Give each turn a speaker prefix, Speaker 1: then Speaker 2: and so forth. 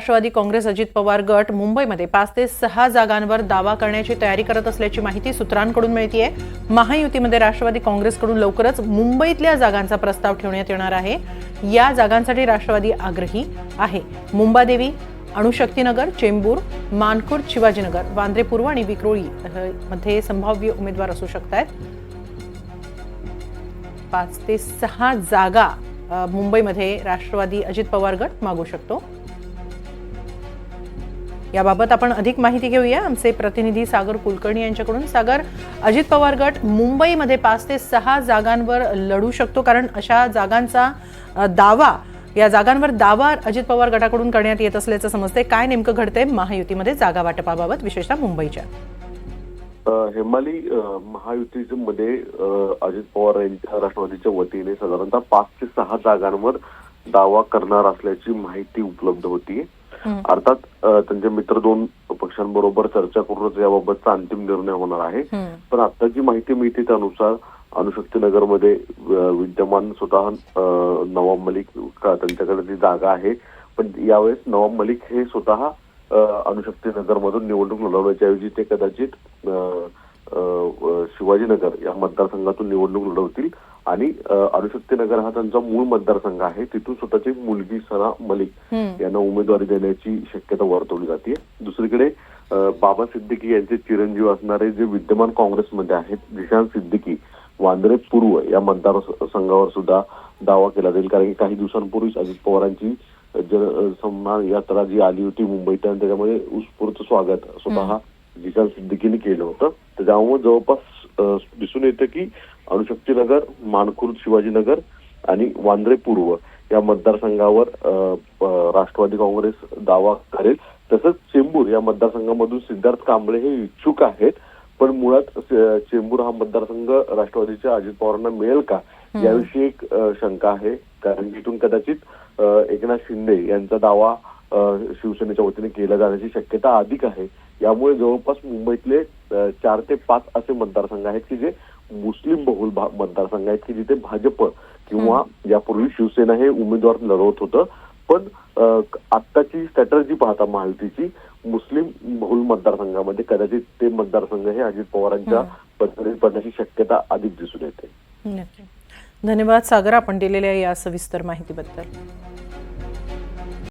Speaker 1: राष्ट्रवादी काँग्रेस अजित पवार गट मुंबईमध्ये पाच ते सहा जागांवर दावा करण्याची तयारी करत असल्याची माहिती सूत्रांकडून मिळतीये. महायुतीमध्ये राष्ट्रवादी काँग्रेसकडून लवकरच मुंबईतल्या जागांचा प्रस्ताव ठेवण्यात येणार आहे. या जागांसाठी राष्ट्रवादी आग्रही आहे. मुंबादेवी अणुशक्तीनगर चेंबूर मानखुर्द शिवाजीनगर वांद्रे पूर्व आणि विक्रोळी मध्ये संभाव्य उमेदवार असू शकत आहेत पाच ते सहा जागा मुंबईमध्ये राष्ट्रवादी अजित पवार गट मागू शकतो. याबाबत आपण अधिक माहिती घेऊया. आमचे प्रतिनिधी सागर कुलकर्णी यांच्याकडून. सागर अजित पवार गट मुंबईमध्ये पाच ते सहा जागांवर लढू शकतो कारण अशा जागांचा दावा या जागांवर दावा अजित पवार गटाकडून करण्यात येत असल्याचं समजते काय नेमकं घडतंय महायुतीमध्ये जागा वाटपाबाबत विशेषतः मुंबईच्या?
Speaker 2: हेमाली महायुतीमध्ये मध्ये अजित पवार यांच्या राष्ट्रवादीच्या वतीने साधारणतः पाच ते सहा जागांवर दावा करणार असल्याची माहिती उपलब्ध होती अर्थात त्यांचे मित्र दोन पक्षांबरोबर चर्चा करूनच याबाबतचा अंतिम निर्णय होणार आहे. पण आता जी माहिती मिळते त्यानुसार अणुशक्तीनगरमध्ये अ, विद्यमान स्वतः नवाब मलिक का त्यांच्याकडे ती जागा आहे. पण यावेळेस नवाब मलिक हे स्वतः अ, अणुशक्तीनगर मधून निवडणूक लढवण्याच्या ऐवजी ते कदाचित शिवाजीनगर या मतदारसंघातून निवडणूक लढवतील. आणि अ, अणुशक्तीनगर हा त्यांचा मूळ मतदारसंघ आहे. तिथून स्वतःची मुलगी सना मलिक. यांना उमेदवारी देण्याची शक्यता वर्तवली जाते. दुसरीकडे बाबा सिद्दीकी यांचे चिरंजीव असणारे जे विद्यमान काँग्रेसमध्ये आहेत जिशान सिद्दीकी वांद्रे पूर्व या मतदारसंघावर सुद्धा दावा केला जाईल. कारण की काही दिवसांपूर्वीच अजित पवारांची जन सन्मान यात्रा जी आली होती मुंबईत आणि त्याच्यामध्ये उत्स्फूर्त स्वागत स्वतः जिशान सिद्दीकीने केलं होतं. त्याच्यामुळे जवळपास अ, दिसून येतं की अणुशक्तीनगर मानखुर्द शिवाजीनगर आणि वांद्रे पूर्व या मतदारसंघावर राष्ट्रवादी काँग्रेस दावा करेल. तसंच चेंबूर या मतदारसंघामधून सिद्धार्थ कांबळे हे इच्छुक आहेत. पण मुळात चेंबूर हा मतदारसंघ राष्ट्रवादीच्या अजित पवारांना मिळेल का? याविषयी एक शंका आहे. कारण की इथून कदाचित एकनाथ शिंदे यांचा दावा शिवसेनेच्या वतीने केला जाण्याची शक्यता अधिक आहे. यामुळे जवळपास मुंबईतले चार ते पाच असे मतदारसंघ आहेत की जे मुस्लिम बहुल मतदारसंघ आहेत की जिथे भाजप किंवा यापूर्वी शिवसेना हे उमेदवार लढवत होतं. पण आत्ताची स्ट्रॅटर्जी पाहता महायुतीची मुस्लिम बहुल मतदारसंघामध्ये कदाचित ते मतदारसंघ हे अजित पवारांच्या पद्धतीने पडण्याची शक्यता अधिक दिसून येते.
Speaker 1: धन्यवाद सागर आपण दिलेल्या या सविस्तर माहितीबद्दल.